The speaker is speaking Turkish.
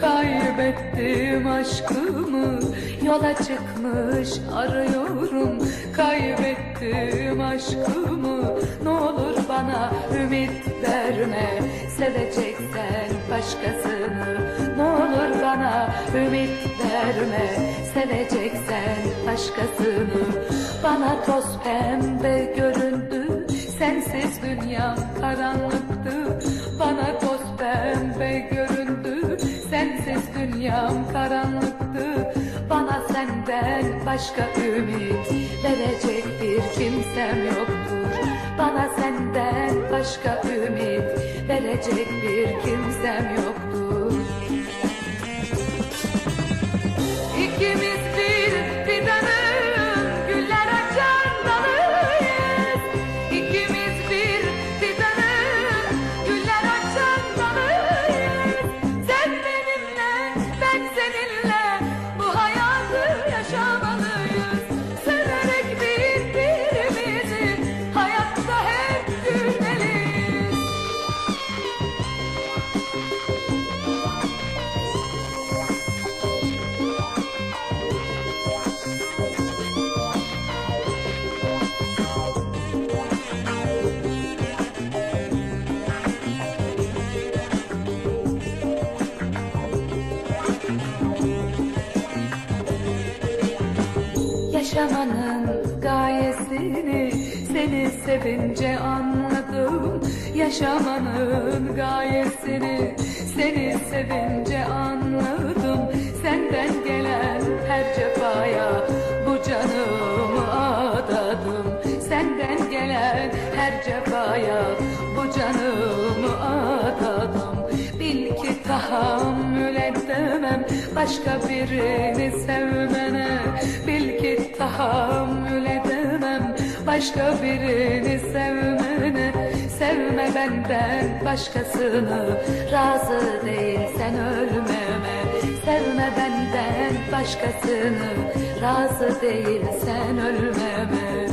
Kaybettim aşkımı yola çıkmış arıyorum. Kaybettim aşkımı ne olur bana ümit verme. Seveceksen başkasını ne olur bana ümit verme. Seveceksen başkasını Bana toz pembe göründü. Sensiz dünyam karanlıktı başka ümit Verecek bir kimsem yoktur. Bana senden başka ümit Verecek bir kimsem yoktur Yaşamanın gayesini seni sevince anladım. Yaşamanın gayesini seni sevince anladım. Senden gelen her cefaya bu canımı adadım. Senden gelen her cefaya bu canımı adadım. Bil ki tahammül edemem başka birini sevmene başka birini sevmene Sevme benden başkasını razı değilsen ölmeme Sevme benden başkasını razı değilsen ölmeme